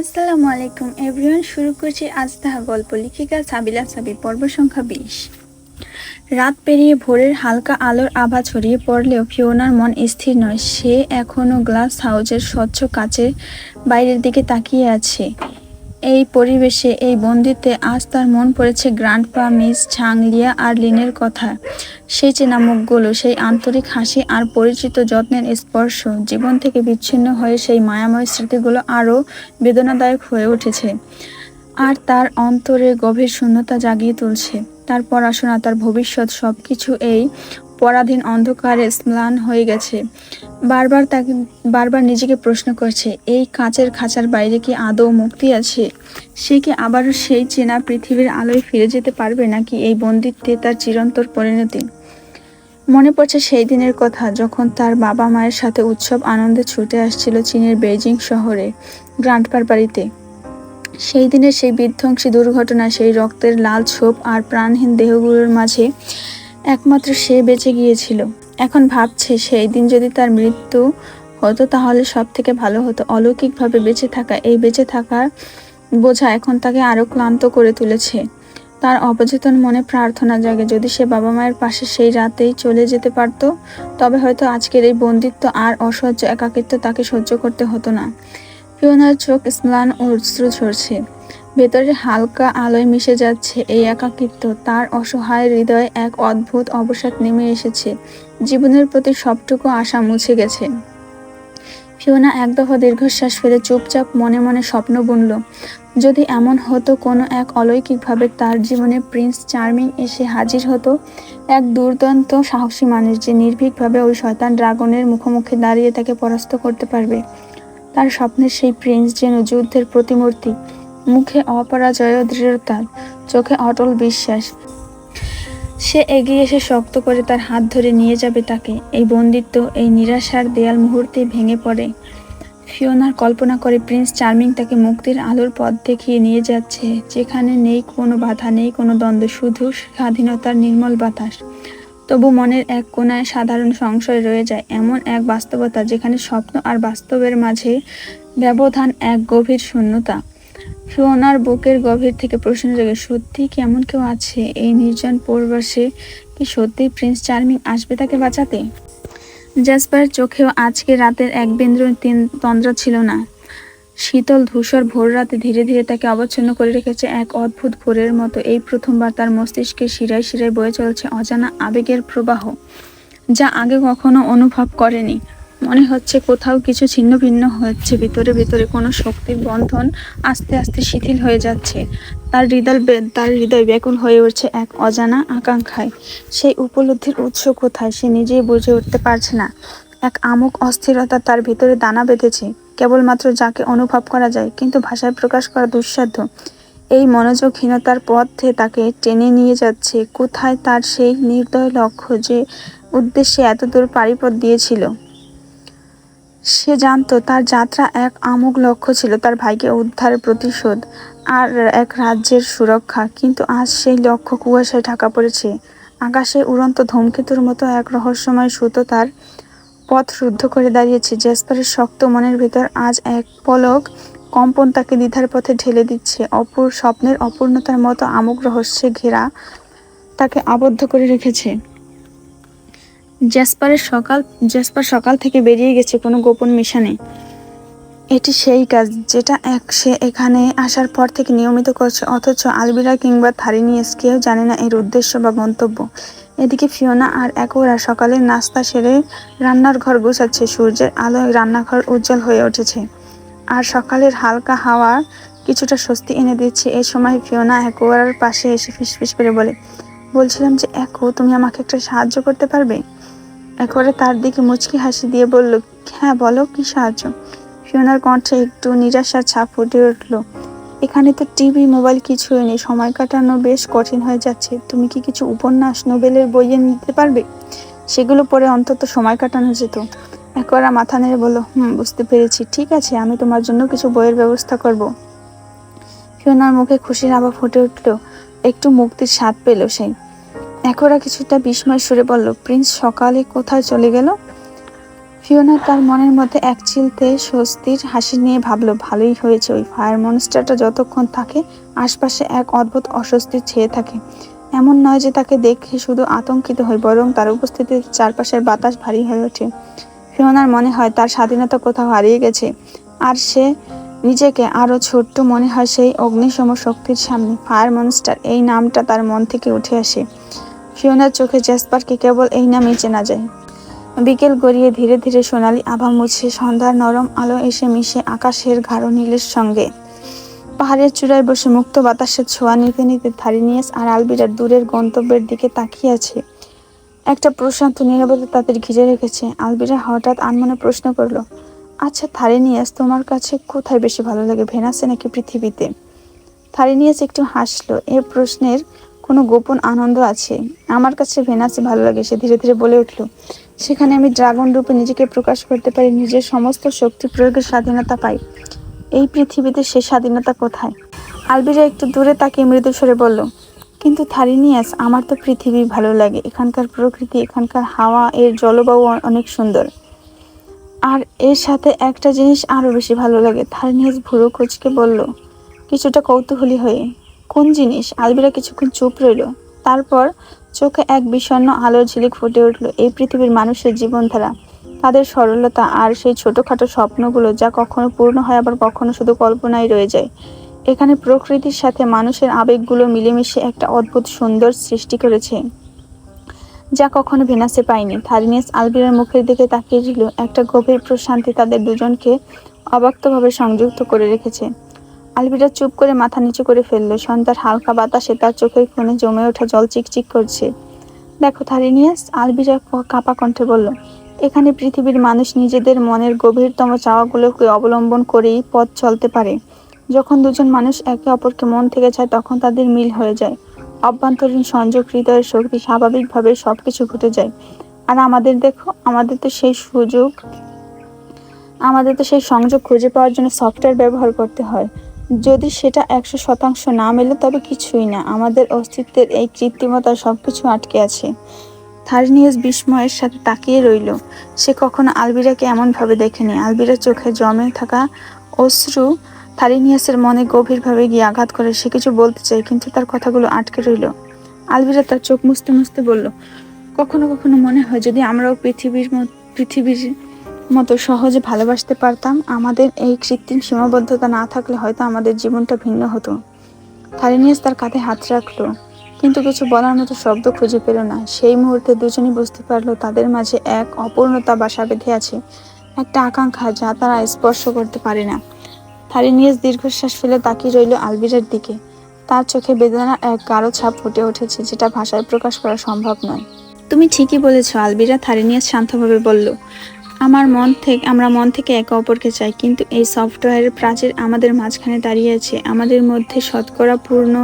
আসসালামু আলাইকুম এভরিওয়ান শুরু করছি আজ তাহা গল্প লিখিকা সাবিলা সাবি পর্ব সংখ্যা বিশ। রাত পেরিয়ে ভোরের হালকা আলোর আভা ছড়িয়ে পড়লেও ফিওনার মন স্থির নয়, সে এখনও গ্লাস হাউজের স্বচ্ছ কাচের বাইরের দিকে তাকিয়ে আছে। এই পরিবেশে এই বন্দিতে আজ তার মন পড়েছে গ্র্যান্ড পা মিস ঝাংলিয়া আর লিনের কথা। সেই চেনা মুখগুলো সেই আন্তরিক হাসি আর পরিচিত যত্নের স্পর্শ, জীবন থেকে বিচ্ছিন্ন হয়ে সেই মায়াময় স্মৃতিগুলো আরও বেদনাদায়ক হয়ে উঠেছে। আর তার অন্তরে গভীর শূন্যতা জাগিয়ে তুলছে। তার পড়াশোনা, তার ভবিষ্যৎ সব কিছু এই পরাধীন অন্ধকারে স্নান হয়ে গেছে। বারবার তাকে, বারবার নিজেকে প্রশ্ন করছে, এই কাঁচের খাঁচার বাইরে কি আদৌ মুক্তি আছে? সে কি আবারও সেই চেনা পৃথিবীর আলোয় ফিরে যেতে পারবে নাকি এই বন্দিত্বে তার চিরন্তর পরিণতি? মনে পড়ছে সেই দিনের কথা, যখন তার বাবা মায়ের সাথে উৎসব আনন্দে ছুটে আসছিল চীনের বেইজিং শহরে, গ্রান্টপার বাড়িতে। সেই দিনের সেই বিধ্বংসী দুর্ঘটনা, সেই রক্তের লাল ছোপ আর প্রাণহীন দেহগুলোর মাঝে একমাত্র সে বেঁচে গিয়েছিল। এখন ভাবছে সেই দিন যদি তার মৃত্যু হতো, তাহলে সব থেকে ভালো হতো। অলৌকিকভাবে বেঁচে থাকা, এই বেঁচে থাকার বোঝা এখন তাকে আরও ক্লান্ত করে তুলেছে। তার অবচেতন মনে প্রার্থনা জাগে, যদি সে বাবা মায়ের পাশে সেই রাতেই চলে যেতে পারত, তবে হয়তো আজকের এই বন্দিত্ব আর অসহ্য একাকিত্ব তাকে সহ্য করতে হতো না। ফিওনার চোখ স্নান ও অশ্রু ঝরছে। ভেতরে হালকা আলোয় মিশে যাচ্ছে এই একাকিত্ব। তার অসহায় হৃদয়ে এক অদ্ভুত অবসাদ নেমে এসেছে। জীবনের প্রতি সবটুকু আশা মুছে গেছে। ফিওনা এক দফা দীর্ঘশ্বাস ফেলে চুপচাপ মনে মনে স্বপ্ন বুনল। যদি এমন হতো কোনো এক অলৌকিকভাবে তার জীবনে প্রিন্স চার্মিং এসে হাজির হতো, এক দুর্দান্ত সাহসী মানুষ যে নির্ভীকভাবে ওই শয়তান ড্রাগনের মুখোমুখি দাঁড়িয়ে তাকে পরাস্ত করতে পারবে। তার স্বপ্নের সেই প্রিন্স যেন যুদ্ধের প্রতিমূর্তি। মুখে অপরাজয় দৃঢ়তা, চোখে অটল বিশ্বাস। সে এগিয়ে এসে শক্ত করে তার হাত ধরে নিয়ে যাবে তাকে। এই বন্দিত্ব, এই নিরাশার দেয়াল মুহূর্তে ভেঙে পড়ে। ফিওনার কল্পনা করে প্রিন্স চার্মিং তাকে মুক্তির আলোর পথ দেখিয়ে নিয়ে যাচ্ছে, যেখানে নেই কোনো বাধা, নেই কোনো দ্বন্দ্ব, শুধু স্বাধীনতার নির্মল বাতাস। তবু মনের এক কোনায় সাধারণ সংশয় রয়ে যায়, এমন এক বাস্তবতা যেখানে স্বপ্ন আর বাস্তবের মাঝে ব্যবধান, এক গভীর শূন্যতা। ফিওনার বুকের গভীর থেকে প্রশ্ন জাগে, সত্যি কি এমন কেউ আছে? এই নির্জন পরিবেশে কি সত্যি প্রিন্স চার্মিং আসবে তাকে বাঁচাতে? জাসপার চোখেও আজকে রাতের এক বিন্দু তিন তন্দ্রা ছিল না। শীতল ধূসর ভোর রাতে ধীরে ধীরে তাকে অবচ্ছন্ন করে রেখেছে এক অদ্ভুত ভোরের মতো। এই প্রথমবার তার মস্তিষ্কে শিরায় শিরায় বয়ে চলছে অজানা আবেগের প্রবাহ, যা আগে কখনো অনুভব করেনি। মনে হচ্ছে কোথাও কিছু ছিন্ন ভিন্ন হচ্ছে, ভিতরে ভিতরে কোনো শক্তির বন্ধন আস্তে আস্তে শিথিল হয়ে যাচ্ছে। তার হৃদয় তার হৃদয় ব্যাকুল হয়ে উঠছে এক অজানা আকাঙ্ক্ষায়। সেই উপলব্ধির উৎস কোথায় সে নিজেই বুঝে উঠতে পারছে না। এক আমুক অস্থিরতা তার ভিতরে দানা বেঁধেছে, কেবলমাত্র যাকে অনুভব করা যায়, কিন্তু ভাষায় প্রকাশ করা দুঃসাধ্য। এই মনোযোগহীনতার পথে তাকে টেনে নিয়ে যাচ্ছে, কোথায় তার সেই নির্দয় লক্ষ্য যে উদ্দেশ্যে এতদূর পারিপথ দিয়েছিল? সে জানতো তার যাত্রা এক আমুক লক্ষ্য ছিল, তার ভাইকে উদ্ধারের প্রতিশোধ আর এক রাজ্যের সুরক্ষা। কিন্তু আজ সেই লক্ষ্য কুয়াশায় ঢাকা পড়েছে। আকাশে উড়ন্ত ধূমকেতুর মতো এক রহস্যময় সুতো তার পথ রুদ্ধ করে দাঁড়িয়েছে। জেসপারের শক্ত মনের ভেতর আজ এক পলক কম্পন তাকে দ্বিধার পথে ঢেলে দিচ্ছে। অপূর স্বপ্নের অপূর্ণতার মতো আমুক রহস্যে ঘেরা তাকে আবদ্ধ করে রেখেছে। জ্যাসপারের সকাল জ্যাসপার সকাল থেকে বেরিয়ে গেছে, কোনো গোপন মিশনে। এটি সেই কাজ যেটা এক সে এখানে আসার পর থেকে নিয়মিত করছে, অথচ আলবিরা কিংবা থারিনিয়েস কেউ জানে না এর উদ্দেশ্য বা গন্তব্য। এদিকে ফিওনা আর একোরা সকালের নাস্তা সেরে রান্নার ঘর গোছাচ্ছে, সূর্যের আলোয় রান্নাঘর উজ্জ্বল হয়ে উঠেছে। আর সকালের হালকা হাওয়া কিছুটা স্বস্তি এনে দিচ্ছে। এই সময় ফিওনা একোয়ার পাশে এসে ফিসফিস করে বলে, বলছিলাম যে একো তুমি আমাকে একটা সাহায্য করতে পারবে? একবারে তার দিকে মুচকি হাসি দিয়ে বলল হ্যাঁ বলো কি সাহায্য? ফিওনার কণ্ঠে একটু নিরাশার ছাপ ফুটে উঠল। এখানে তো টিভি, মোবাইল কিছুই নেই, সময় কাটানো বেশ কঠিন হয়ে যাচ্ছে। তুমি কি কিছু উপন্যাস, নোবেলের বইয়ে নিতে পারবে? সেগুলো পড়ে অন্তত সময় কাটানো যেত। একরা মাথা নেড়ে বলল, হুম, বুঝতে পেরেছি। ঠিক আছে, আমি তোমার জন্য কিছু বইয়ের ব্যবস্থা করব। ফিওনার মুখে খুশির আবার ফুটে উঠল। একটু মুক্তির স্বাদ পেল সেই একরা কিছুটা বিস্ময় সুরে বলল, প্রিন্স সকালে কোথায় চলে গেল? ফিওনা তার মনের মধ্যে এক চিলতে স্বস্তির হাসি নিয়ে ভাবলো, ভালোই হয়েছে ওই ফায়ার মনস্টারটা যতক্ষণ থাকে আশপাশে এক অদ্ভুত অস্বস্তি ছেয়ে থাকে। এমন নয় যে তাকে দেখে শুধু আতঙ্কিত হয়, বরং তার উপস্থিতিতে চারপাশের বাতাস ভারী হয়ে ওঠে। ফিওনার মনে হয় তার স্বাধীনতা কোথাও হারিয়ে গেছে, আর সে নিজেকে আরও ছোট্ট মনে হয় সেই অগ্নিসম শক্তির সামনে। ফায়ার মনস্টার, এই নামটা তার মন থেকে উঠে আসে। ফিওনার চোখে জ্যাসপারকে কেবল এই নামেই চেনা যায়। বিকেল গড়িয়ে ধীরে ধীরে সোনালি আভা মুছে সন্ধ্যার নরম আলো এসে মিশে আকাশের গাঢ় নীলের সঙ্গে। পাহাড়ের চূড়ায় বসে মুক্ত বাতাসের ছোঁয়া নিতে নিতে থারিনিয়াস আর আলবিরার দূরের গন্তব্যের দিকে তাকিয়ে আছে। একটা প্রশান্ত নীরবতা তাদের ঘিরে রেখেছে। আলবিরা হঠাৎ আনমনে প্রশ্ন করল আচ্ছা থারিনিয়াস, তোমার কাছে কোথায় বেশি ভালো লাগে, ভেনাসে নাকি পৃথিবীতে? থারিনিয়াস একটু হাসলো। এ প্রশ্নের কোনো গোপন আনন্দ আছে? আমার কাছে ভেনাসে ভালো লাগে, সে ধীরে ধীরে বলে উঠল। সেখানে আমি ড্রাগন রূপে নিজেকে প্রকাশ করতে পারি, নিজের সমস্ত শক্তি প্রয়োগের স্বাধীনতা পাই। এই পৃথিবীতে সে স্বাধীনতা কোথায়? আলবিরা একটু দূরে তাকে মৃদু স্বরে বলল, কিন্তু থারিনিয়াস, আমার তো পৃথিবী ভালো লাগে। এখানকার প্রকৃতি, এখানকার হাওয়া, এর জলবায়ু অনেক সুন্দর। আর এর সাথে একটা জিনিস আরও বেশি ভালো লাগে। থারিনিয়াস ভুরু কুচকে বলল, কিছুটা কৌতূহলী হয়ে। কোন জিনিস? আলবিরা কিছুক্ষণ চুপ রইল। তারপর চোখে এক বিষণ্ণ আলোর ঝিলিক ফুটে উঠল এই পৃথিবীর মানুষের জীবনধারা। তাদের সরলতা আর সেই ছোটোখাটো স্বপ্নগুলো যা কখনো পূর্ণ হয় আবার কখনো শুধু কল্পনায় রয়ে যায়। এখানে প্রকৃতির সাথে মানুষের আবেগগুলো মিলেমিশে একটা অদ্ভুত সুন্দর সৃষ্টি করেছে, যা কখনো ভেনাসে পায়নি। থারিনিয়াস আলবিরার মুখের দিকে তাকিয়ে ছিল একটা গভীর প্রশান্তি তাদের দুজনকে অবাক্তভাবে সংযুক্ত করে রেখেছে। আলবিরা চুপ করে মাথা নিচু করে ফেলল। সন্ধ্যার হালকা বাতাসে তার চোখের কোণে জমে ওঠা জল চিকচিক করছে। দেখো থারিনিয়াস আলবিরা ক- কাঁপা কণ্ঠে বলল, এখানে পৃথিবীর মানুষ নিজেদের মনের গভীরতম চাওয়াগুলোকে অবলম্বন করেই পথ চলতে পারে। যখন দুজন মানুষ একে অপরকে মন থেকে চায়, তখন তাদের মিল হয়ে যায়। অভ্যন্তরীণ সংযোগ, হৃদয়ের শক্তি স্বাভাবিকভাবে সবকিছু ঘটে যায়। আর আমাদের দেখো, আমাদের তো সেই সুযোগ, আমাদের তো সেই সংযোগ খুঁজে পাওয়ার জন্য সফটওয়্যার ব্যবহার করতে হয়। যদি সেটা একশো শতাংশ না মেলে, তবে কিছুই না। আমাদের অস্তিত্বের এই কৃত্রিমতা সব কিছু আটকে আছে। থার্নিয়াস বিস্ময়ের সাথে তাকিয়ে রইল। সে কখনো আলবিরাকে এমনভাবে দেখেনি। আলবিরা চোখে জমে থাকা অশ্রু থারিনিয়াসের মনে গভীরভাবে গিয়ে আঘাত করে। সে কিছু বলতে চায়, কিন্তু তার কথাগুলো আটকে রইল। আলবিরা তার চোখ মুছতে মুছতে বলল, কখনো কখনো মনে হয় যদি আমরাও পৃথিবীর পৃথিবীর মতো সহজে ভালোবাসতে পারতাম, আমাদের এই কৃত্রিম সীমাবদ্ধতা না থাকলে হয়তো আমাদের জীবনটা ভিন্ন হতো। থারিনিয়াস তার কাঁধে হাত রাখল, কিন্তু কিছু বলার মতো শব্দ খুঁজে পেল না। সেই মুহূর্তে দুজনই বুঝতে পারল, তাদের মাঝে এক অপূর্ণতা বাসা বেঁধে আছে, একটা আকাঙ্ক্ষা যা তারা স্পর্শ করতে পারে না। থারিনিয়াস দীর্ঘশ্বাস ফেলে তাকিয়ে রইল আলবিরার দিকে। তার চোখে বেদনার এক গাঢ় ছাপ ফুটে উঠেছে, যেটা ভাষায় প্রকাশ করা সম্ভব নয়। তুমি ঠিকই বলেছ, আলবিরা থারিনিয়াস শান্তভাবে বলল আমার মন থেকে আমরা মন থেকে একে অপরকে চাই, কিন্তু এই সফটওয়্যারের প্রাচীর আমাদের মাঝখানে দাঁড়িয়ে আছে। আমাদের মধ্যে শতকরা পূর্ণ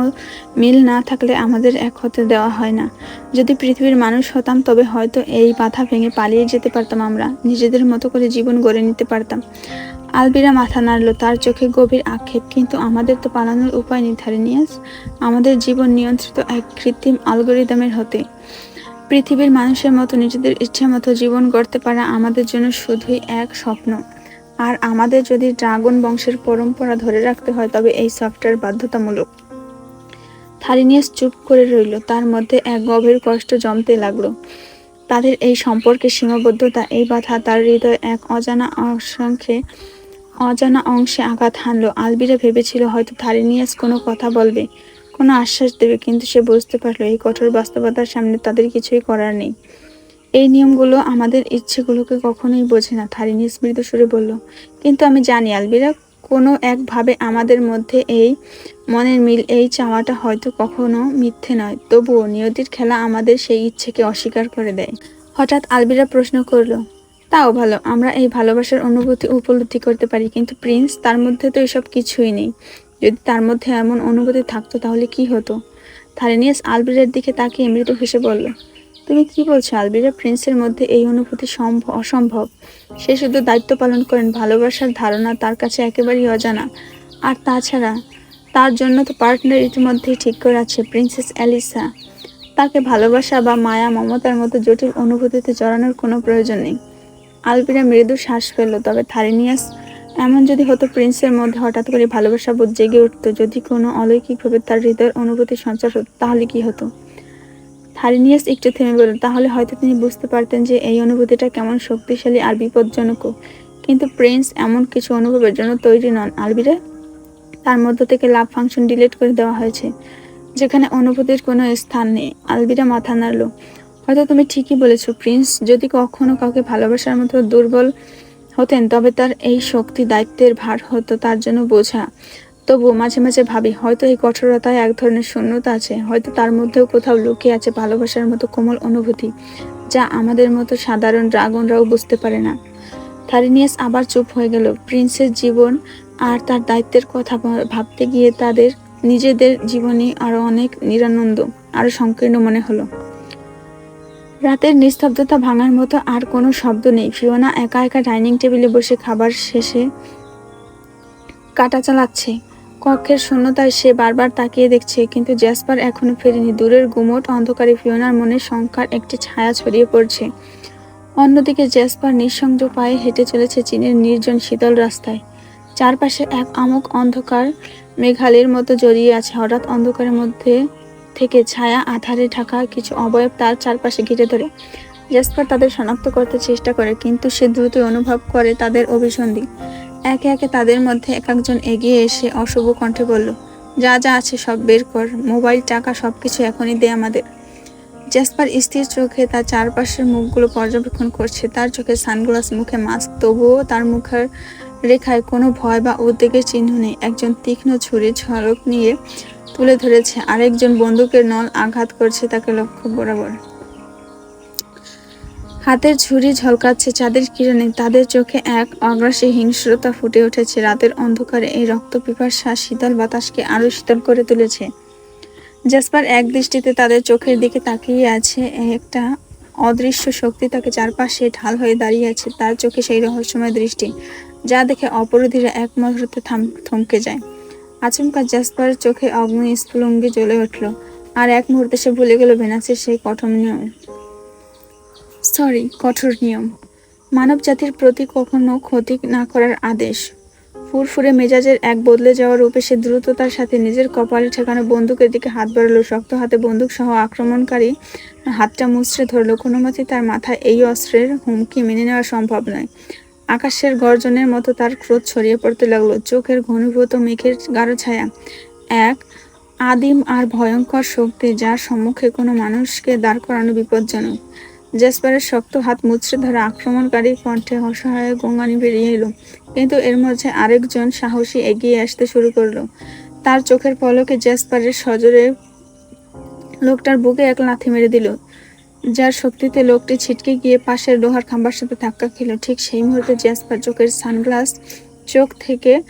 মিল না থাকলে আমাদের এক হতে দেওয়া হয় না। যদি পৃথিবীর মানুষ হতাম, তবে হয়তো এই বাধা ভেঙে পালিয়ে যেতে পারতাম আমরা। নিজেদের মতো করে জীবন গড়ে নিতে পারতাম। আলবিরা মাথা নাড়ল, তার চোখে গভীর আক্ষেপ, কিন্তু আমাদের তো পালানোর উপায় নির্ধারণীয়াস আমাদের জীবন নিয়ন্ত্রিত এক কৃত্রিম আলগোরিদমের হতে। পৃথিবীর মানুষের মতো নিজেদের ইচ্ছে মতো জীবন গড়তে পারা আমাদের জন্য শুধুই এক স্বপ্ন। আর আমাদের যদি ড্রাগন বংশের পরম্পরা ধরে রাখতে হয়, তবে এই সফটওয়্যার বাধ্যতামূলক। থারিনিয়াস চুপ করে রইল, তার মধ্যে এক গভীর কষ্ট জমতে লাগল। তাদের এই সম্পর্কে সীমাবদ্ধতা, এই বাধা তার হৃদয় এক অজানা অসংখ্যে, অজানা অংশে আঘাত হানলো। আলবিরা ভেবেছিল হয়তো থারিনিয়াস কোনো কথা বলবে। কোনো আশ্বাস দেবে, কিন্তু সে বুঝতে পারল এই কঠোর বাস্তবতার সামনে তাদের কিছুই করার নেই। এই নিয়মগুলো আমাদের ইচ্ছেগুলোকে কখনোই বোঝে না থারিনিয়াস মৃদু সুরে বলল। কিন্তু আমি জানি, আলবিরা, কোনো একভাবে আমাদের মধ্যে এই মনের মিল, এই চাওয়াটা হয়তো কখনো মিথ্যে নয়। তবুও নিয়তির খেলা আমাদের সেই ইচ্ছেকে অস্বীকার করে দেয়। হঠাৎ আলবিরা প্রশ্ন করল, তাও ভালো, আমরা এই ভালোবাসার অনুভূতি উপলব্ধি করতে পারি, কিন্তু প্রিন্স, তার মধ্যে তো এসব কিছুই নেই। যদি তার মধ্যে এমন অনুভূতি থাকতো তাহলে কি হতো? থারেনিয়াস আলবিরার দিকে তাকিয়ে মৃদু হেসে বলল, তুমি কি বলছো আলবিরা প্রিন্সের মধ্যে এই অনুভূতি সম্ভব অসম্ভব। সে শুধু দায়িত্ব পালন করেন, ভালোবাসার ধারণা তার কাছে একেবারেই অজানা। আর তাছাড়া তার জন্য তো পার্টনার ইতিমধ্যেই ঠিক করে আছে প্রিন্সেস অ্যালিসা। তাকে ভালোবাসা বা মায়া, মমতার মতো জটিল অনুভূতিতে জড়ানোর কোনো প্রয়োজন নেই। আলবিরা মৃদু শ্বাস ফেলল, তবে থারিনিয়াস এমন যদি হতো প্রিন্সের মধ্যে হঠাৎ করে ভালোবাসা বোধ জেগে উঠতো, যদি কোনো অলৌকিকভাবে তার হৃদয়ের অনুভূতি সঞ্চার হতো, তাহলে কি হতো? থারিনিয়াস একটু থেমে বলল, তাহলে হয়তো তিনি বুঝতে পারতেন যে এই অনুভূতিটা কেমন শক্তিশালী আর বিপজ্জনকও কিন্তু প্রিন্স এমন কিছু অনুভবের জন্য তৈরি নন, আলবিরা। তার মধ্য থেকে লাভ ফাংশন ডিলিট করে দেওয়া হয়েছে, যেখানে অনুভূতির কোনো স্থান নেই। আলবিরা মাথা নাড়ল, হয়তো তুমি ঠিকই বলেছ, প্রিন্স। যদি কখনো কাউকে ভালোবাসার মতো দুর্বল হতেন, তবে তার এই শক্তি দায়িত্বের ভার হতো তার জন্য বোঝা। তবুও মাঝে মাঝে ভাবি, হয়তো এই কঠোরতায় এক ধরনের শূন্যতা আছে, হয়তো তার মধ্যেও কোথাও লুকিয়ে আছে ভালোবাসার মতো কোমল অনুভূতি, যা আমাদের মতো সাধারণ ড্রাগনরাও বুঝতে পারে না। থারিনিয়াস আবার চুপ হয়ে গেল। প্রিন্সের জীবন আর তার দায়িত্বের কথা ভাবতে গিয়ে তাদের নিজেদের জীবনে আরও অনেক নিরানন্দ আরও সংকীর্ণ মনে হলো। রাতের নিস্তব্ধতা ভাঙার মতো আর কোনো শব্দ নেই। ফিওনা একা একা ডাইনিং টেবিলে বসে খাবার শেষে কাটা চালাচ্ছে। কক্ষের শূন্যতায় সে বারবার তাকিয়ে দেখছে, কিন্তু জ্যাসপার এখনও ফেরেনি। দূরের গুমোট অন্ধকারে ফিওনার মনে শঙ্কার একটি ছায়া ছড়িয়ে পড়ছে। অন্যদিকে জ্যাসপার নিঃসংযোগ পায়ে হেঁটে চলেছে চীনের নির্জন শীতল রাস্তায়। চারপাশে এক আমক অন্ধকার মেঘালের মতো জড়িয়ে আছে। হঠাৎ অন্ধকারের মধ্যে থেকে ছায়া আধারে ঢাকা কিছু অবয়ব তার চারপাশে ঘিরে ধরে। জ্যাসপার তাদের শনাক্ত করতে চেষ্টা করে, কিন্তু সে দ্রুত অনুভব করে তাদের অভিসন্ধি। একে একে তাদের মধ্যে এক একজন এগিয়ে এসে অশুভ কণ্ঠে বলল, যা যা আছে সব বের কর, মোবাইল, টাকা সব কিছু এখনই দে আমাদের। জ্যাসপার স্থির চোখে তার চারপাশের মুখগুলো পর্যবেক্ষণ করছে। তার চোখে সানগ্লাস মুখে মাস্ক, তবুও তার মুখের রেখায় কোনো ভয় বা উদ্বেগের চিহ্ন নেই। একজন তীক্ষ্ণ ছুরি ঝলক নিয়ে তুলে ধরেছে। আরেকজন বন্দুকের নল আঘাত করছে তাকে লক্ষ্য বরাবর। হাতের ঝুড়ি ঝলকাচ্ছে, চাঁদের কিরণে। তাদের চোখে এক অগ্রাসী হিংস্রতা ফুটে উঠেছে। রাতের অন্ধকারে এই রক্ত পিপাসা শীতল বাতাসকে আরও শীতল করে তুলেছে। জাসপার এক দৃষ্টিতে তাদের চোখের দিকে তাকিয়ে আছে। একটা অদৃশ্য শক্তি তাকে চারপাশে ঢাল হয়ে দাঁড়িয়ে আছে। তার চোখে সেই রহস্যময় দৃষ্টি, যা দেখে অপরাধীরা এক মুহূর্তে থাম, থমকে যায়। আচমকা জাসপারের চোখে অগ্নি স্ফুলঙ্গে জ্বলে উঠল, আর এক মুহূর্তে সে ভুলে গেল ভেনাসের সেই কঠোর নিয়ম। সরি কঠোর নিয়ম। মানব জাতির প্রতি কখনো ক্ষতি না করার আদেশ। ফুরফুরে মেজাজের এক বদলে যাওয়ার রূপে সে দ্রুততার সাথে নিজের কপালে ঠেকানো বন্দুকের দিকে হাত বাড়ালো। শক্ত হাতে বন্দুক সহ আক্রমণকারী হাতটা মুচড়ে ধরলো। কোনো মতে তার মাথায় এই অস্ত্রের হুমকি মেনে নেওয়া সম্ভব নয়। আকাশের গর্জনের মতো তার ক্রোধ ছড়িয়ে পড়তে লাগল। চোখের ঘনীভূত মেঘের গাঢ় ছায়া। এক, আদিম আর ভয়ঙ্কর শক্তি যার সম্মুখে কোনো মানুষকে দাঁড় করানো বিপজ্জনক। জেসপারের শক্ত হাত মুচড়ে ধরা আক্রমণকারী কণ্ঠে অসহায় গঙ্গানি বেরিয়ে এলো। কিন্তু এর মধ্যে আরেকজন সাহসী এগিয়ে আসতে শুরু করল। তার চোখের পলকে জেসপারের সজোরে লোকটার বুকে এক লাথি মেরে দিল। যার শক্তিতে লোকটি ছিটকে গিয়ে পাশের লোহার খাম্বার সাথে ধাক্কা খেল। ঠিক সেই মুহূর্তে জ্যাসপার চোখের সানগ্লাস চোখ থেকে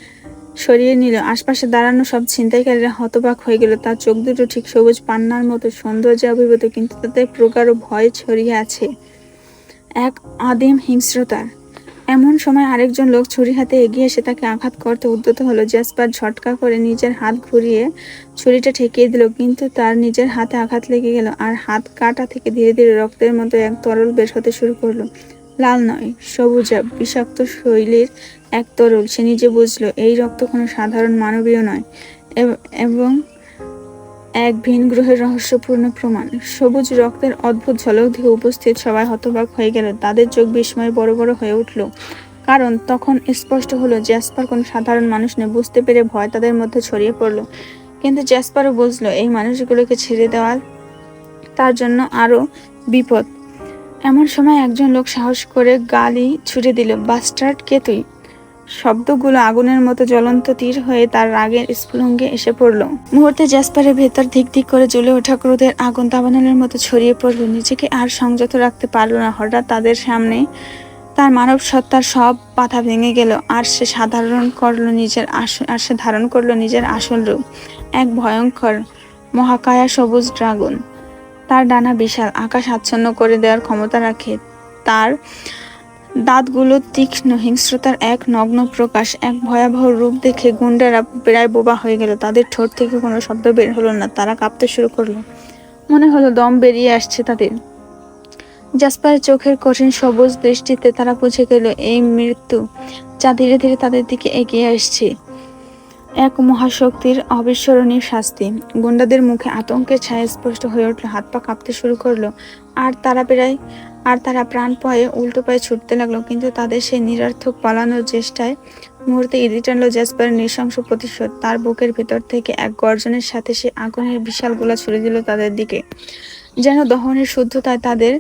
সরিয়ে নিল। আশপাশে দাঁড়ানো সব ছিনতাইকারীরা হতবাক হয়ে গেল। তার চোখ দুটো ঠিক সবুজ পান্নার মতো সৌন্দর্যে অভিভূত, কিন্তু তাতে প্রকার ভয় ছড়িয়ে আছে। এক আদিম হিংস্রতার। এমন সময় আরেকজন লোক ছুরি হাতে এগিয়ে এসে তাকে আঘাত করতে উদ্যত হলো। জ্যাসপার ঝটকা করে নিজের হাত ঘুরিয়ে ছুরিটা ঠেকিয়ে দিল, কিন্তু তার নিজের হাতে আঘাত লেগে গেল আর হাত কাটা থেকে ধীরে ধীরে রক্তের মতো এক তরল বের হতে শুরু করল। লাল নয়, সবুজা বিষাক্ত শৈলীর এক তরল। সে নিজে বুঝলো, এই রক্ত কোনো সাধারণ মানবীয় নয়। এবং এক ভিন গ্রহের রহস্যপূর্ণ প্রমাণ। সবুজ রক্তের অদ্ভুত ঝলক দিয়ে উপস্থিত সবাই হতবাক হয়ে গেল। তাদের চোখ বিস্ময়ে বড় বড় হয়ে উঠল। কারণ তখন স্পষ্ট হলো, জ্যাসপার কোনো সাধারণ মানুষ নেই বুঝতে পেরে ভয় তাদের মধ্যে ছড়িয়ে পড়ল। কিন্তু জ্যাসপারও বুঝলো, এই মানুষগুলোকে ছেড়ে দেওয়ার তার জন্য আরও বিপদ। এমন সময় একজন লোক সাহস করে গালি ছুড়ে দিল, বাস্টার্ড, কে তুই? শব্দগুলো আগুনের মতো জ্বলন্ত তীর হয়ে তার রাগের স্ফুলঙ্গে এসে পড়ল। মুহূর্তে জ্যাসপারের ভেতর ধিক ধিক করে জ্বলে ওঠা ক্রোধের আগুন দাবানলের মতো ছড়িয়ে পড়ল। নিজেকে আর সংযত রাখতে পারল না। হঠাৎ তাদের সামনে তার মানব সত্তার সব পাথা ভেঙে গেল আর সে সাধারণ করল নিজের আর সে ধারণ করল নিজের আসল রূপ। এক ভয়ঙ্কর মহাকায়া সবুজ ড্রাগন। তার ডানা বিশাল, আকাশ আচ্ছন্ন করে দেওয়ার ক্ষমতা রাখে। তার দাঁতগুলো তীক্ষ্ণ, হিংস্রতার এক নগ্ন প্রকাশ, এক ভয়াবহ রূপ দেখে গুন্ডারা প্রায় বোবা হয়ে গেল। তাদের ঠোঁট থেকে কোনো শব্দ বের হলো না, তারা কাঁপতে শুরু করল। মনে হলো দম বেরিয়ে আসছে তাদের। জাসপারের চোখের কঠিন সবুজ দৃষ্টিতে তারা বুঝে গেল, এই মৃত্যু যা ধীরে ধীরে তাদের দিকে এগিয়ে আসছে। এক মহাশক্তির অবিস্মরণীয় শাস্তি। গুন্ডাদের মুখে আতঙ্কের ছায়া স্পষ্ট হয়ে উঠল, হাত পা কাঁপতে শুরু করল, আর তারা প্রায় আর তারা প্রাণ পয়ে উল্টো পায়ে ছুটতে লাগল, কিন্তু তাদের সেই নিরর্থক পালানোর চেষ্টায় মুহূর্তে ইদি টানলো জ্যাসপারের নৃশংস প্রতিশোধ। তার বুকের ভেতর থেকে এক গর্জনের সাথে সে আগুনের বিশাল গোলা ছুড়ে দিল তাদের দিকে, যেন দহনের শুদ্ধতায় তাদের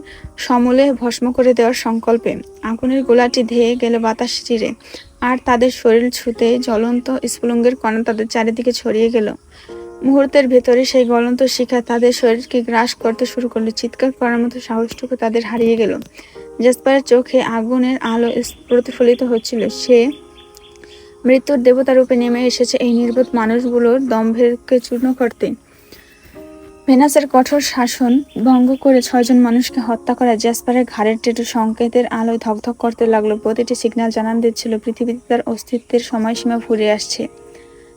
সমলে ভস্ম করে দেওয়ার সংকল্পে। আগুনের গোলাটি ধেয়ে গেল বাতাস চিরে, আর তাদের শরীর ছুতে জ্বলন্ত স্ফুলঙ্গের কণা তাদের চারিদিকে ছড়িয়ে গেল। মুহূর্তের ভেতরে সেই গলন্ত শিখা তাদের শরীরকে গ্রাস করতে শুরু করল। চিৎকার করার মতো সাহসটুকু তাদের হারিয়ে গেল। জাসপারের চোখে আগুনের আলো প্রতিফলিত হচ্ছিল। সে মৃত্যুর দেবতা রূপে নেমে এসেছে এই নির্বোধ মানুষগুলোর দম্ভেরকে চূর্ণ করতে। ভেনাসের কঠোর শাসন ভঙ্গ করে ছয়জন মানুষকে হত্যা করা জ্যাসপারের ঘাড়ের টেটু সংকেতের আলোয় ধকধক করতে লাগল। প্রতিটি সিগন্যাল জানান দিচ্ছিল, পৃথিবীতে তার অস্তিত্বের সময়সীমা ফুরে আসছে।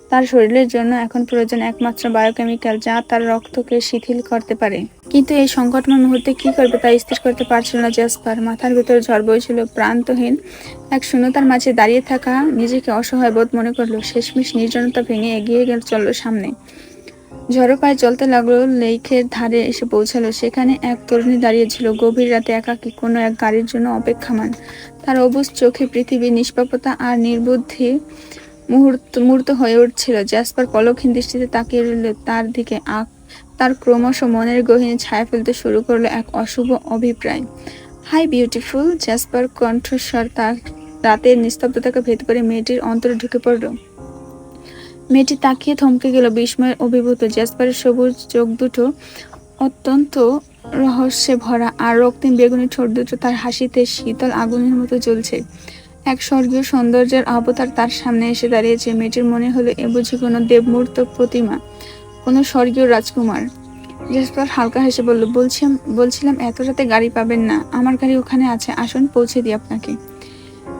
তার শরীরের জন্য এখন প্রয়োজন একমাত্র বায়োকেমিক্যাল যা তার রক্তকে শিথিল করতে পারে। কিন্তু এই সংকটময় মুহূর্তে কি করবে তা স্থির করতে পারছিল না জ্যাসপার মাথার ভেতর ঝড় বইছিল, প্রান্তহীন এক শূন্যতার মাঝে দাঁড়িয়ে থাকা নিজেকে অসহায় বোধ মনে করল, শেষমেশ নির্জনতা ভেঙে এগিয়ে গেল চলল সামনে। ঝড়ো পায়ে চলতে লাগল লেকের ধারে এসে পৌঁছালো। সেখানে এক তরুণী দাঁড়িয়েছিল গভীর রাতে একাকী, কোনো এক গাড়ির জন্য অপেক্ষামান। তার অবুজ চোখে পৃথিবীর নিষ্পাপতা আর নির্বুদ্ধি মুহূর্ত মূর্ত হয়ে উঠছিল। জ্যাসপার পলকহীন দৃষ্টিতে তাকিয়ে রইল তার দিকে আক। তার ক্রমশ মনের গহীনে ছায়া ফেলতে শুরু করল এক অশুভ অভিপ্রায়। High, beautiful. জ্যাসপার কণ্ঠস্বর তার রাতের নিস্তব্ধতাকে ভেদ করে মেয়েটির অন্তরে ঢুকে পড়ল। মেয়েটি তাকিয়ে থমকে গেল বিস্ময়ের অভিভূত। জ্যাসপারের সবুজ চোখ দুটো অত্যন্ত রহস্যে ভরা আর রক্তিম বেগুনি ঠোঁট দুটো তার হাসিতে শীতল আগুনের মতো জ্বলছে। এক স্বর্গীয় সৌন্দর্যের অবতার তার সামনে এসে দাঁড়িয়েছে। মেয়েটির মনে হলো এ বুঝি কোনো দেবমূর্ত প্রতিমা, কোনো স্বর্গীয় রাজকুমার। জেসপার হালকা হেসে বলল, বলছিলাম বলছিলাম এত রাতে গাড়ি পাবেন না, আমার গাড়ি ওখানে আছে, আসুন পৌঁছে দিই আপনাকে।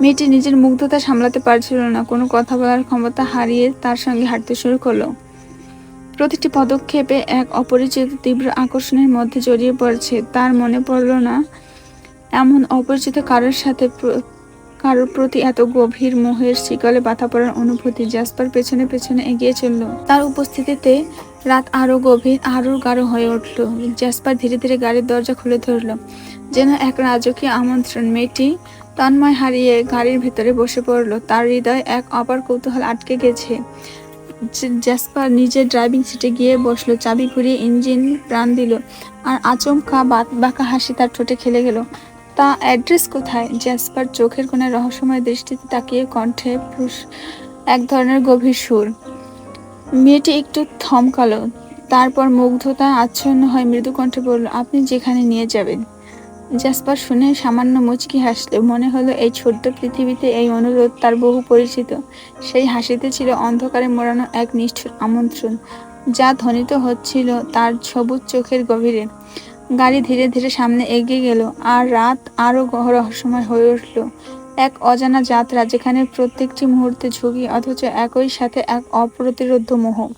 মেয়েটি নিজের মুগ্ধতা সামলাতে পারছিল না, কোনো কথা বলার ক্ষমতা হারিয়ে তার সঙ্গে হাঁটতে শুরু করল। প্রতিটি পদক্ষেপে এক অপরিচিত তীব্র আকর্ষণের মধ্যে জড়িয়ে পড়ছে। তার মনে পড়ল না, এমন অপরিচিত কারোর সাথে কারোর প্রতি এত গভীর মোহের শিকলে বাধা পড়ার অনুভূতি জাসপার পেছনে পেছনে এগিয়ে চলল। তার উপস্থিতিতে রাত আরও গভীর, আরও গাঢ় হয়ে উঠল। জাসপার ধীরে ধীরে গাড়ির দরজা খুলে ধরল। যেন এক রাজকীয় আমন্ত্রণ। মেয়েটি তন্ময় হারিয়ে গাড়ির ভেতরে বসে পড়ল। তার হৃদয় এক অপার কৌতূহল আটকে গেছে। জাসপার নিজের ড্রাইভিং সিটে গিয়ে বসল। চাবি ঘুরিয়ে ইঞ্জিন প্রাণ দিল। আর আচমকা বাঁকা হাসি তার ঠোঁটে খেলে গেল। তা অ্যাড্রেস কোথায়? জ্যাসপার চোখের কোণে রহস্যময় দৃষ্টিতে তাকিয়ে কণ্ঠে এক ধরনের গভীর সুর। মেয়েটি একটু থমকালো। তারপর মুগ্ধতা, আচ্ছন্ন হয় মৃদু কণ্ঠে বলল, আপনি যেখানে নিয়ে যাবেন? জ্যাসপার শুনে সামান্য মুচকি হাসলে। মনে হলো এই ছোট্ট পৃথিবীতে এই অনুরোধ তার বহু পরিচিত। সেই হাসিতে ছিল অন্ধকারে মোড়ানো এক নিষ্ঠুর আমন্ত্রণ, যা ধ্বনিত হচ্ছিল তার সবুজ চোখের গভীরে। গাড়ি ধীরে ধীরে সামনে এগিয়ে গেল আর রাত আরও রহস্যময় হয়ে উঠল। এক অজানা যাত্রা যেখানে প্রত্যেকটি মুহূর্তে ঝুঁকি অথচ একই সাথে এক অপ্রতিরোধ মোহ।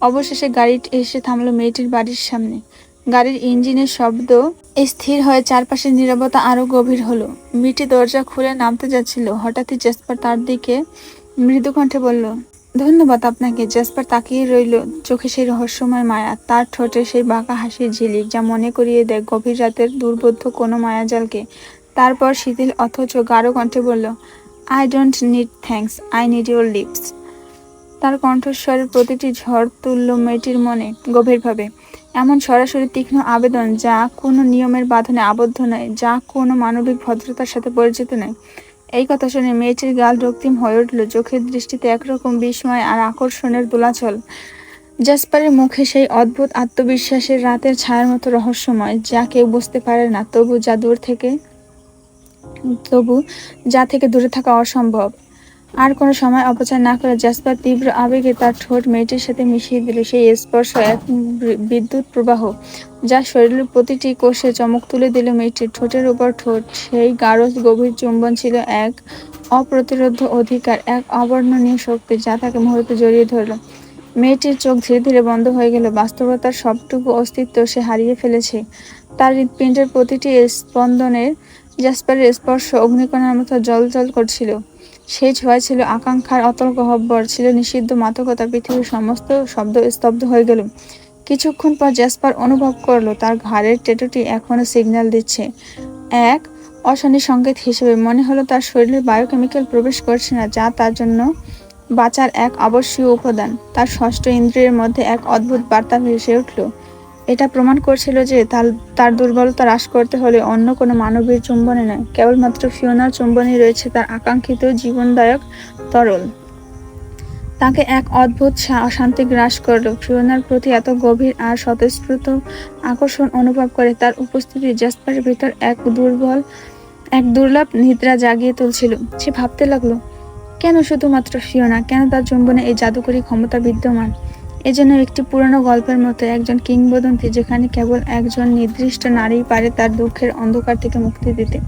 অবশেষে গাড়িটি এসে থামলো মেয়েটির বাড়ির সামনে। গাড়ির ইঞ্জিনের শব্দ স্থির হয়ে চারপাশের নিরবতা আরও গভীর হলো। মিটি দরজা খুলে নামতে যাচ্ছিল। হঠাৎই জেসপার তার দিকে মৃদু কণ্ঠে বলল ধন্যবাদ আপনাকে, জেসপার তাকিয়ে রইল চোখে সেই রহস্যময় মায়া, তার ঠোঁটে সেই বাঁকা হাসির ঝিলিক যা মনে করিয়ে দেয় গভীর রাতের দুর্বোধ্য কোনো মায়াজালকে তারপর শিথিল অথচ গাঢ় কণ্ঠে বলল I don't need thanks I need your lips তার কণ্ঠস্বরের প্রতিটি ঝড় তুলল মেয়েটির মনে গভীরভাবে। এমন সরাসরি তীক্ষ্ণ আবেদন যা কোনো নিয়মের বাঁধনে আবদ্ধ নয়, যা কোনো মানবিক ভদ্রতার সাথে পরিচিত নয়। এই কথা শুনে মেয়েটির গাল রক্তিম হয়ে উঠল। চোখের দৃষ্টিতে একরকম বিস্ময় আর আকর্ষণের দোলাচল। জাসপারের মুখে সেই অদ্ভুত আত্মবিশ্বাসের রাতের ছায়ার মতো রহস্যময়, যা কেউ বুঝতে পারে না। তবু যা দূর থেকে, তবু যা থেকে দূরে থাকা অসম্ভব। আর কোনো সময় অপচয় না করে জাসপার তীব্র আবেগে তার ঠোঁট মেয়েটির সাথে মিশিয়ে দিল সেই স্পর্শ এক বিদ্যুৎ প্রবাহ, যা শরীরের প্রতিটি কোষে চমক তুলে দিল মেয়েটির ঠোঁটের উপর ঠোঁট। সেই গাঢ়, গভীর চুম্বন ছিল এক অপ্রতিরোধ অধিকার, এক অবর্ণনীয় শক্তি যা তাকে মুহূর্তে জড়িয়ে ধরল। মেয়েটির চোখ ধীরে ধীরে বন্ধ হয়ে গেল, বাস্তবতার সবটুকু অস্তিত্ব সে হারিয়ে ফেলেছে। তার হৃৎপিণ্ডের প্রতিটি স্পন্দনের জাসপারের স্পর্শ অগ্নিকণার মতো জল জল করছিল। সেই ছোঁয়া ছিল, আকাঙ্ক্ষার অতল গহব্বর ছিল, নিষিদ্ধ মাদকতা পৃথিবীর সমস্ত শব্দ স্তব্ধ হয়ে গেল। কিছুক্ষণ পর জ্যাসপার অনুভব করল, তার ঘাড়ের টেটুটি এখনও সিগন্যাল দিচ্ছে। এক অশনি সংকেত হিসেবে মনে হলো তার শরীরে বায়োকেমিক্যাল প্রবেশ করছে না, যা তার জন্য বাঁচার এক আবশ্যীয় উপাদান। তার ষষ্ঠ ইন্দ্রিয়ের মধ্যে এক অদ্ভুত বার্তা ভেসে উঠল এটা প্রমাণ করছিল যে তার তার দুর্বলতা হ্রাস করতে হলে অন্য কোনো মানবীর চুম্বনে নয়। কেবলমাত্র ফিওনার চুম্বনে রয়েছে তার আকাঙ্ক্ষিত জীবনদায়ক তরল। তাকে এক অদ্ভুত অশান্তি গ্রাস করল। ফিওনার প্রতি এত গভীর আর স্বতঃস্ফূর্ত আকর্ষণ অনুভব করে তার উপস্থিতি জাসপারের ভিতর এক দুর্বল, এক দুর্লভ নিদ্রা জাগিয়ে তুলছিল। সে ভাবতে লাগল, কেন শুধুমাত্র ফিওনা? কেন তার চুম্বনে এই জাদুকরী ক্ষমতা বিদ্যমান? এজন্য একটি পুরনো গল্পের মতো একজন কিংবদন্তি যেখানে কেবল একজন নির্দিষ্ট নারী পারে তার দুঃখের অন্ধকার থেকে মুক্তি দিতে।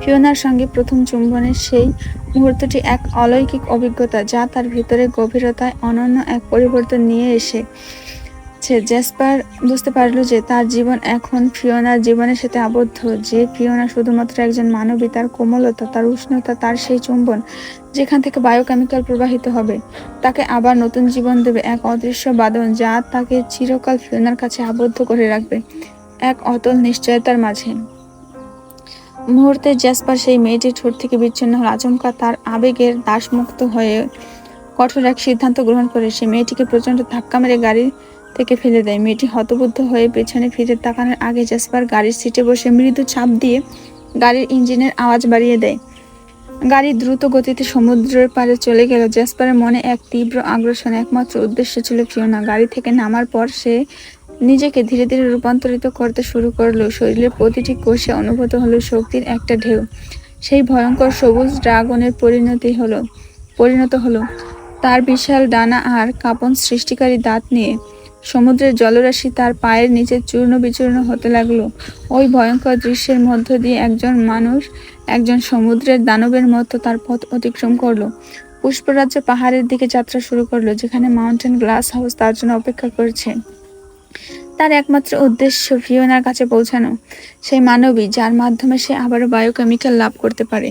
ফিওনার সঙ্গে প্রথম চুম্বনের সেই মুহূর্তটি এক অলৌকিক অভিজ্ঞতা যা তার ভিতরে গভীরতায় অনন্য এক পরিবর্তন নিয়ে এসে সে জেসপার বুঝতে পারল যে তার জীবন এখন ফিওনার জীবনের সাথে আবদ্ধ। যে ফিওনা শুধুমাত্র একজন মানবী, তার কোমলতা, তার উষ্ণতা, তার সেই চুম্বন যেখান থেকে বায়োকেমিক্যাল প্রবাহিত হবে, তাকে আবার নতুন জীবন দেবে এক অদৃশ্য বাদন যা তাকে চিরকাল ফিওনার কাছে আবদ্ধ করে রাখবে, এক অতল নিশ্চয়তার মাঝে। মুহূর্তে জ্যাসপার সেই মেয়েটির ঠোঁট থেকে বিচ্ছিন্ন হল আচমকা তার আবেগের দাসমুক্ত হয়ে কঠোর এক সিদ্ধান্ত গ্রহণ করে সে মেয়েটিকে প্রচণ্ড ধাক্কা মেরে গাড়ি থেকে ফেলে দেয়। মেয়েটি হতবুদ্ধ হয়ে পেছনে ফিরে তাকানোর আগে জ্যাসপার গাড়ির সিটে বসে মৃদু চাপ দিয়ে গাড়ির ইঞ্জিনের আওয়াজ বাড়িয়ে দেয়। গাড়ি দ্রুত গতিতে সমুদ্রের পাড়ে চলে গেল। জ্যাসপারের মনে এক তীব্র আগ্রাসন, একমাত্র উদ্দেশ্য ছিল ফিওনা গাড়ি থেকে নামার পর সে নিজেকে ধীরে ধীরে রূপান্তরিত করতে শুরু করল। শরীরের প্রতিটি কোষে অনুভূত হলো শক্তির একটা ঢেউ। সেই ভয়ঙ্কর সবুজ ড্রাগনের পরিণতি হলো, পরিণত হলো। তার বিশাল ডানা আর কাঁপন সৃষ্টিকারী দাঁত নিয়ে সমুদ্রের জলরাশি তার পায়ের নিচে চূর্ণ বিচূর্ণ হতে লাগল। ওই ভয়ঙ্কর দৃশ্যের মধ্য দিয়ে একজন মানুষ, একজন সমুদ্রের দানবের মতো তার পথ অতিক্রম করল। পুষ্পরাজ্য পাহাড়ের দিকে যাত্রা শুরু করল, যেখানে মাউন্টেন গ্লাস হাউস তার জন্য অপেক্ষা করছে। তার একমাত্র উদ্দেশ্য ফিওনার কাছে পৌঁছানো, সেই মানবী যার মাধ্যমে সে আবারও বায়োকেমিক্যাল লাভ করতে পারে।